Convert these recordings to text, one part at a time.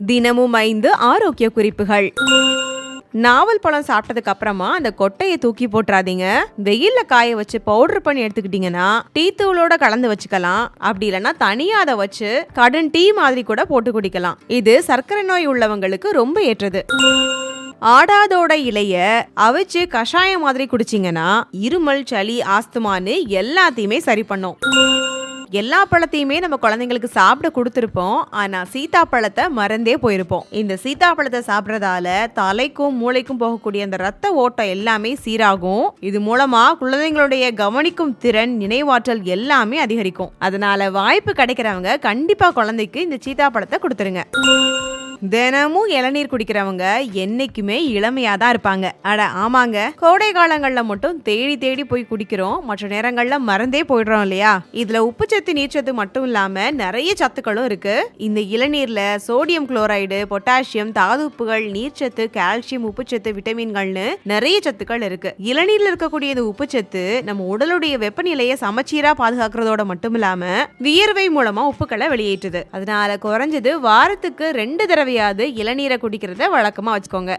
தினமும் ஐந்து ஆரோக்கிய குறிப்புகள். நாவல் பழம் சாப்பிட்டதுக்கு அப்புறமா அந்த கொட்டையை தூக்கி போட்டுறாதீங்க. வெயில்ல காய வச்சு பவுடர் பண்ணி எடுத்துக்கிட்டீங்கன்னா டீ தூளோட கலந்து வச்சுக்கலாம். அப்படி இல்லைன்னா தனியா அதை வச்சு கடன் டீ மாதிரி கூட போட்டு குடிக்கலாம். இது சர்க்கரை நோய் உள்ளவங்களுக்கு ரொம்ப ஏற்றது. ஆடாதோட இலைய அவிச்சு கஷாயம் மாதிரி குடிச்சிங்கன்னா இருமல் சளி ஆஸ்துமான்னு எல்லாத்தையுமே சரி பண்ணும். எல்லா பழத்தையுமே நம்ம குழந்தைங்களுக்கு சாப்பிட கொடுத்துருப்போம். ஆனா சீதாப்பழத்தை மறந்தே போயிருப்போம். இந்த சீதாப்பழத்தை சாப்பிட்றதால தலைக்கும் மூளைக்கும் போகக்கூடிய அந்த ரத்த ஓட்டம் எல்லாமே சீராகும். இது மூலமா குழந்தைங்களுடைய கவனிக்கும் திறன் நினைவாற்றல் எல்லாமே அதிகரிக்கும். அதனால வாய்ப்பு கிடைக்கிறவங்க கண்டிப்பா குழந்தைக்கு இந்த சீதாப்பழத்தை கொடுத்துருங்க. தினமும் இளநீர் குடிக்கிறவங்க என்னைக்குமே இளமையா தான் இருப்பாங்க. அட ஆமாங்க. கோடை காலங்கள்ல மட்டும் தேடி தேடி போய் குடிக்கிறோம். மற்ற நேரங்கள்ல மறந்தே போயிடுறோம் இல்லையா? இதுல உப்புச்சத்து நீர்ச்சத்து மட்டும் இல்லாம நிறைய சத்துக்களும் இருக்கு. இந்த இளநீர்ல சோடியம் குளோரைடு பொட்டாசியம் தாதுப்புகள் நீர்ச்சத்து கால்சியம் உப்புச்சத்து விட்டமின்கள்னு நிறைய சத்துக்கள் இருக்கு. இளநீர்ல இருக்கக்கூடிய இந்த உப்புச்சத்து நம்ம உடலுடைய வெப்பநிலையை சமச்சீரா பாதுகாக்கிறதோட மட்டும் இல்லாம வியர்வை மூலமா உப்புக்களை வெளியேற்றுது. அதனால குறைஞ்சது வாரத்துக்கு ரெண்டு தடவை தடவையாவது இளநீரை குடிக்கிறத வழக்கமா வச்சுக்கோங்க.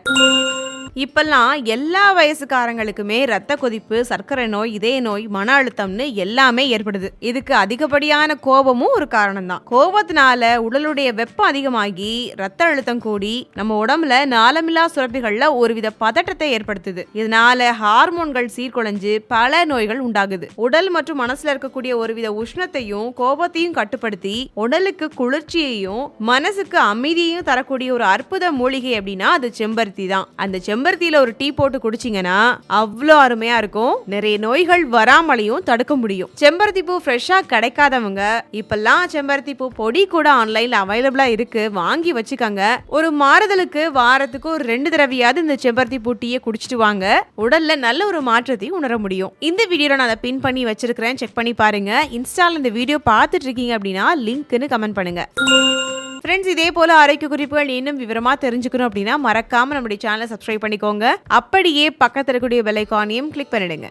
இப்பெல்லாம் எல்லா வயசுக்காரங்களுக்குமே ரத்த கொதிப்பு சர்க்கரை நோய் இதய நோய் மன அழுத்தம்னு எல்லாமே ஏற்படுது. இதுக்கு அதிகப்படியான கோபமும் ஒரு காரணம் தான் கோபத்தினால உடலுடைய வெப்பம் அதிகமாகி ரத்த அழுத்தம் கூடி நம்ம உடம்புல நாளமில்லா சுரப்பிகள்ல ஒருவித பதட்டத்தை ஏற்படுத்துது. இதனால ஹார்மோன்கள் சீர்குலைஞ்சு பல நோய்கள் உண்டாகுது. உடல் மற்றும் மனசுல இருக்கக்கூடிய ஒருவித உஷ்ணத்தையும் கோபத்தையும் கட்டுப்படுத்தி உடலுக்கு குளிர்ச்சியையும் மனசுக்கு அமைதியையும் தரக்கூடிய ஒரு அற்புத மூலிகை அப்படின்னா அது செம்பருத்தி தான் அந்த செம்பருத்தியில ஒரு டீ போட்டு குடிச்சிங்கன்னா அவ்வளோ அருமையா இருக்கும். நிறைய நோய்கள் வராமலையும் தடுக்க முடியும். செம்பருத்தி பூ ஃப்ரெஷ்ஷா கிடைக்காதவங்க இப்பெல்லாம் செம்பருத்தி பூ பொடி கூட ஆன்லைன்ல அவைலபிளா இருக்கு. வாங்கி வச்சுக்கோங்க. ஒரு மாறுதலுக்கு வாரத்துக்கு ஒரு ரெண்டு தடவையாவது இந்த செம்பருத்தி பூ டீயை குடிச்சிட்டு வாங்க. உடல்ல நல்ல ஒரு மாற்றத்தையும் உணர முடியும். இந்த வீடியோல நான் அதை பின் பண்ணி வச்சிருக்கிறேன். செக் பண்ணி பாருங்க. இன்ஸ்டால இந்த வீடியோ பார்த்துட்டு இருக்கீங்க அப்படின்னா லிங்க்னு கமெண்ட் பண்ணுங்க. ஃப்ரெண்ட்ஸ் இதே போல ஆரோக்கிய குறிப்புகள் இன்னும் விவரமா தெரிஞ்சுக்கணும் அப்படின்னா மறக்காம நம்முடைய சேனலை சப்ஸ்கிரைப் பண்ணிக்கோங்க. அப்படியே பக்கத்தில் இருக்கக்கூடிய பெல் ஐகானையும் கிளிக் பண்ணிடுங்க.